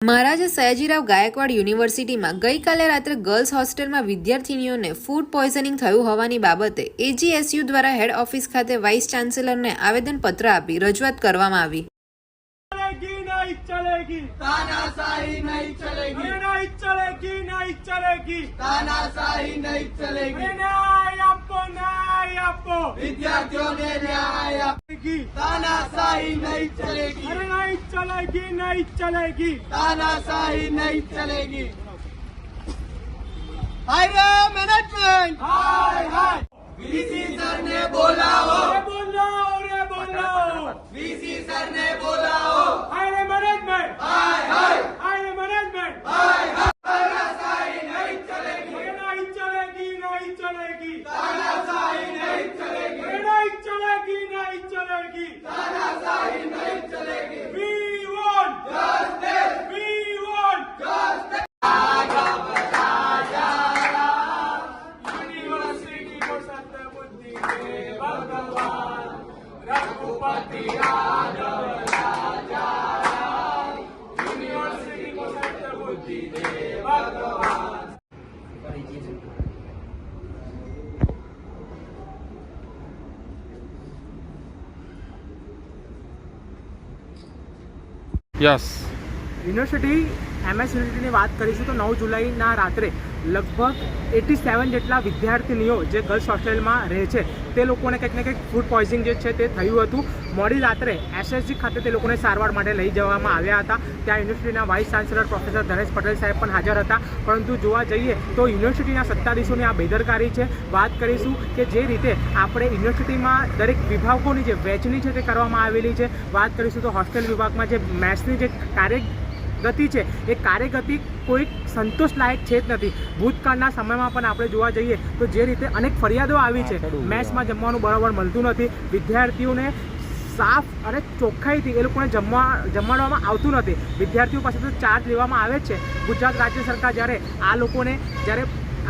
મહારાજા સયાજીરાવ ગાયકવાડ યુનિવર્સિટીમાં ગઈકાલે રાત્રે ગર્લ્સ હોસ્ટેલમાં વિદ્યાર્થીનીઓને ફૂડ પોઈઝનિંગ થયું હોવાની બાબતે એજીએસયુ દ્વારા હેડ ઓફિસ ખાતે વાઇસ ચાન્સેલરને આવેદનપત્ર આપી રજૂઆત કરવામાં આવી. ચલેગી चलेगी नहीं चलेगी। तानाशाही नहीं चलेगी। हाई रे मैनेजमेंट हाय हाय। वीसी सर ने बोला हो। रे बोला हो रे बोला। हो वीसी सर ने बोला हो। हाई रे मैनेजमेंट हाय हाय। हाई रे मैनेजमेंट हाय हाय। तानाशाही नहीं चलेगी। नहीं चलेगी नहीं चलेगी। યસ યુનિવર્સિટી એમએસ યુનિવર્સિટીની વાત કરીશું તો નવ જુલાઈના રાત્રે લગભગ એટી સેવન જેટલા વિદ્યાર્થીનીઓ જે ગર્લ્સ હોસ્ટેલમાં રહે છે, તે લોકોને કંઈક ને કંઈક ફૂડ પોઈઝિંગ જે છે તે થયું હતું. મોડી રાત્રે એસએસજી ખાતે તે લોકોને સારવાર માટે લઈ જવામાં આવ્યા હતા. ત્યાં યુનિવર્સિટીના vice chancellor professor Dhanesh Patel સાહેબ પણ હાજર હતા. પરંતુ જોવા જઈએ તો યુનિવર્સિટીના સત્તાધીશોની આ બેદરકારી છે. વાત કરીશું કે જે રીતે આપણે યુનિવર્સિટીમાં દરેક વિભાગોની જે વહેંચણી છે તે કરવામાં આવેલી છે. વાત કરીશું તો હોસ્ટેલ વિભાગમાં જે મેથ્સની જે કાર્ય ગતિ છે, એ કાર્યગતિ કોઈ સંતોષલાયક છે જ નથી. ભૂતકાળના સમયમાં પણ આપણે જોવા જઈએ તો જે રીતે અનેક ફરિયાદો આવી છે. મેથ્સમાં જમવાનું બરાબર મળતું નથી. વિદ્યાર્થીઓને સાફ અને ચોખ્ખાઈથી એ લોકોને જમવા જમાડવામાં આવતું નથી. વિદ્યાર્થીઓ પાસેથી ચાર્જ લેવામાં આવે છે. ગુજરાત રાજ્ય સરકાર જ્યારે આ લોકોને જ્યારે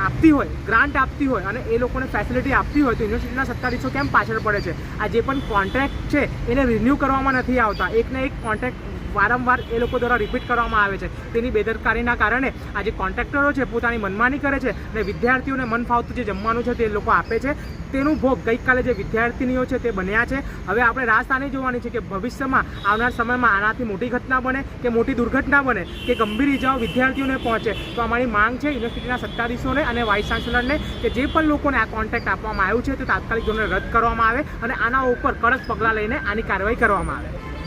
આપતી હોય ગ્રાન્ટ આપતી હોય અને એ લોકોને ફેસિલિટી આપતી હોય તો યુનિવર્સિટીના સત્તાધીશો કેમ પાછળ પડે છે? આ જે પણ કોન્ટ્રાક્ટ છે એને રિન્યૂ કરવામાં નથી આવતા. એકને એક કોન્ટ્રાક્ટ વારંવાર એ લોકો દ્વારા રિપીટ કરવામાં આવે છે. તેની બેદરકારીના કારણે આ જે કોન્ટ્રાક્ટરો છે, પોતાની મનમાની કરે છે અને વિદ્યાર્થીઓને મન ફાવતું જે જમવાનું છે, તે લોકો આપે છે. તેનું ભોગ ગઈકાલે જે વિદ્યાર્થીનીઓ છે, તે બન્યા છે. હવે આપણે રાજસ્થાની જોવાની છે કે ભવિષ્યમાં આવનાર સમયમાં આનાથી મોટી ઘટના બને કે મોટી દુર્ઘટના બને કે ગંભીર ઇજાઓ વિદ્યાર્થીઓને પહોંચે? તો અમારી માંગ છે યુનિવર્સિટીના સત્તાધીશોને અને વાઇસ ચાન્સેલરને કે જે પણ લોકોને આ કોન્ટ્રાક્ટ આપવામાં આવ્યું છે, તે તાત્કાલિક ધોરણે રદ કરવામાં આવે અને આના ઉપર કડક પગલાં લઈને આની કાર્યવાહી કરવામાં આવે.